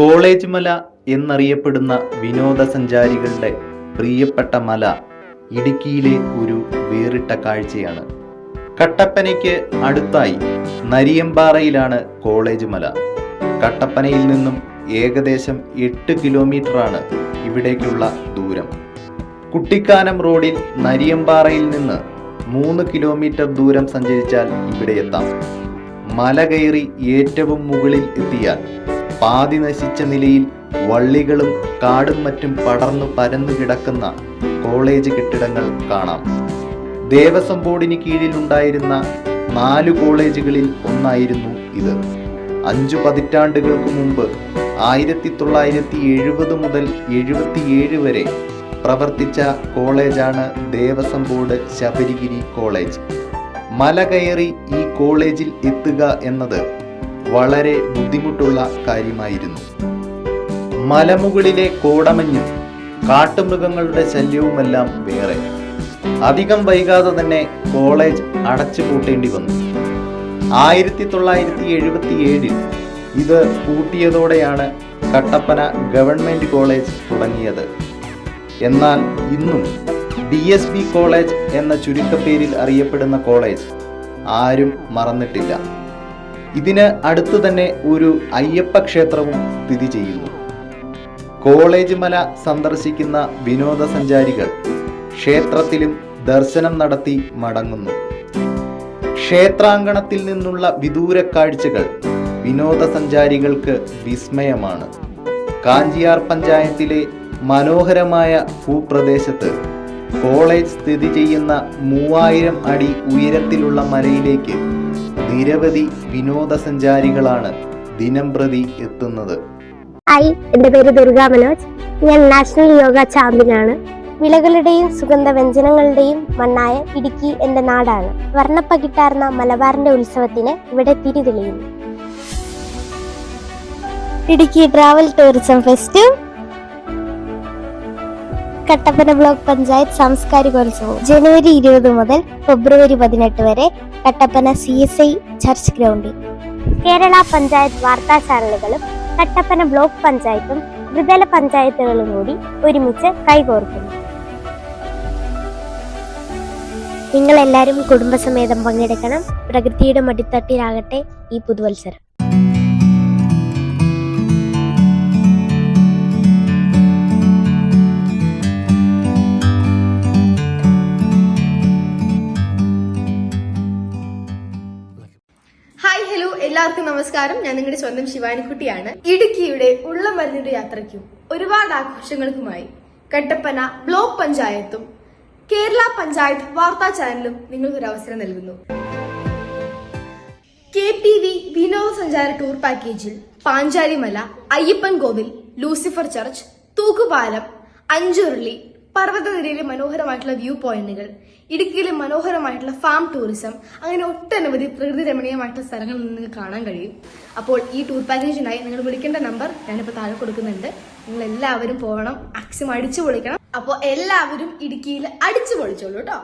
College മല എന്നറിയപ്പെടുന്ന വിനോദസഞ്ചാരികളുടെ പ്രിയപ്പെട്ട മല ഇടുക്കിയിലെ ഒരു വേറിട്ട കാഴ്ചയാണ്. കട്ടപ്പനയ്ക്ക് അടുത്തായി നരിയമ്പാറയിലാണ് കോളേജ് മല. കട്ടപ്പനയിൽ നിന്നും ഏകദേശം എട്ട് കിലോമീറ്ററാണ് ഇവിടേക്കുള്ള ദൂരം. കുട്ടിക്കാനം റോഡിൽ നരിയമ്പാറയിൽ നിന്ന് മൂന്ന് കിലോമീറ്റർ ദൂരം സഞ്ചരിച്ചാൽ ഇവിടെ എത്താം. മല കയറി ഏറ്റവും മുകളിൽ എത്തിയാൽ പാതി നശിച്ച നിലയിൽ വള്ളികളും കാടും മറ്റും പടർന്നു പരന്നു കിടക്കുന്ന കോളേജ് കെട്ടിടങ്ങൾ കാണാം. ദേവസ്വം ബോർഡിന് കീഴിലുണ്ടായിരുന്ന നാല് കോളേജുകളിൽ ഒന്നായിരുന്നു ഇത്. അഞ്ചു പതിറ്റാണ്ടുകൾക്ക് മുമ്പ് ആയിരത്തി തൊള്ളായിരത്തി എഴുപത് മുതൽ എഴുപത്തിയേഴ് വരെ പ്രവർത്തിച്ച കോളേജാണ് ദേവസ്വം ബോർഡ് ശബരിഗിരി കോളേജ്. മല കയറി ഈ കോളേജിൽ എത്തുക എന്നത് വളരെ ബുദ്ധിമുട്ടുള്ള കാര്യമായിരുന്നു. മലമുകളിലെ കോടമഞ്ഞും കാട്ടുമൃഗങ്ങളുടെ ശല്യവുമെല്ലാം വേറെ. അധികം വൈകാതെ തന്നെ കോളേജ് അടച്ചു പൂട്ടേണ്ടി വന്നു. ആയിരത്തി തൊള്ളായിരത്തി എഴുപത്തി ഏഴിൽ ഇത് പൂട്ടിയതോടെയാണ് കട്ടപ്പന ഗവൺമെന്റ് കോളേജ് തുടങ്ങിയത്. എന്നാൽ ഇന്നും ഡി എസ് ബി കോളേജ് എന്ന ചുരുക്കപ്പേരിൽ അറിയപ്പെടുന്ന കോളേജ് ആരും മറന്നിട്ടില്ല. ഇതിന് അടുത്ത് തന്നെ ഒരു അയ്യപ്പ ക്ഷേത്രവും സ്ഥിതി ചെയ്യുന്നു. കോളേജ് മല സന്ദർശിക്കുന്ന വിനോദസഞ്ചാരികൾ ക്ഷേത്രത്തിലും ദർശനം നടത്തി മടങ്ങുന്നു. ക്ഷേത്രാങ്കണത്തിൽ നിന്നുള്ള വിദൂര കാഴ്ചകൾ വിനോദസഞ്ചാരികൾക്ക് വിസ്മയമാണ്. കാഞ്ചിയാർ പഞ്ചായത്തിലെ മനോഹരമായ ഭൂപ്രദേശത്ത് കോളേജ് സ്ഥിതി ചെയ്യുന്ന മൂവായിരം അടി ഉയരത്തിലുള്ള മലയിലേക്ക് നിരവധി വിനോദസഞ്ചാരികളാണ് ദിനം പ്രതി എത്തുന്നത്. ഹായ് എന്റെ പേര് ദുർഗാ മനോജ്. ഞാൻ നാഷണൽ യോഗ ചാമ്പ്യനാണ്. വിളകളുടെയും സുഗന്ധവ്യഞ്ജനങ്ങളുടെയും മണ്ണായ ഇടുക്കി എന്റെ നാടാണ്. വർണപ്പകിട്ടാർന്ന മലബാറിന്റെ ഉത്സവത്തിന് ഇവിടെ തിരി തെളിയുന്നു Idukki travel tourism fest Kattappana block panchayat സാംസ്കാരികോത്സവം ജനുവരി ഇരുപത് മുതൽ ഫെബ്രുവരി പതിനെട്ട് വരെ Kattappana C S I church ഗ്രൗണ്ടിൽ കേരള പഞ്ചായത്ത് വാർത്താ ചാനലുകളും കട്ടപ്പന ബ്ലോക്ക് പഞ്ചായത്തും ത്രിതല പഞ്ചായത്തുകളും കൂടി ഒരുമിച്ച് കൈകോർക്കുന്നു. നിങ്ങളെല്ലാവരും കുടുംബസമേതം പങ്കെടുക്കണം. പ്രകൃതിയുടെ മടിത്തട്ടിലാകട്ടെ ഈ പുതുവത്സരം. ഹായ് ഹലോ എല്ലാവർക്കും നമസ്കാരം. ഞാൻ നിങ്ങളുടെ സ്വന്തം ശിവാനിക്കുട്ടിയാണ്. ഇടുക്കിയുടെ ഉള്ള മരുന്നിന്റെ യാത്രയ്ക്കും ഒരുപാട് ആഘോഷങ്ങൾക്കുമായി കട്ടപ്പന ബ്ലോക്ക് പഞ്ചായത്തും കേരള പഞ്ചായത്ത് വാർത്താ ചാനലും നിങ്ങൾക്കൊരു അവസരം നൽകുന്നു. കെ ടി വി വിനോദസഞ്ചാര ടൂർ പാക്കേജിൽ പാഞ്ചാലിമല അയ്യപ്പൻ കോവിൽ ലൂസിഫർ ചർച്ച് തൂക്കുപാലം അഞ്ചുരുളി പർവതനിരയിലെ മനോഹരമായിട്ടുള്ള വ്യൂ പോയിന്റുകൾ ഇടുക്കിയിലെ മനോഹരമായിട്ടുള്ള ഫാം ടൂറിസം അങ്ങനെ ഒട്ടനവധി പ്രകൃതി രമണീയമായിട്ടുള്ള സ്ഥലങ്ങൾ നിങ്ങൾക്ക് കാണാൻ കഴിയും. അപ്പോൾ ഈ ടൂർ പാക്കേജിനായി നിങ്ങൾ വിളിക്കേണ്ട നമ്പർ ഞാനിപ്പോൾ താഴെ കൊടുക്കുന്നുണ്ട്. നിങ്ങൾ എല്ലാവരും പോകണം മാക്സിമം അടിച്ചു പൊളിക്കണം അപ്പോൾ എല്ലാവരും ഇടുക്കിയിൽ അടിച്ചു പൊളിച്ചോളൂ കേട്ടോ.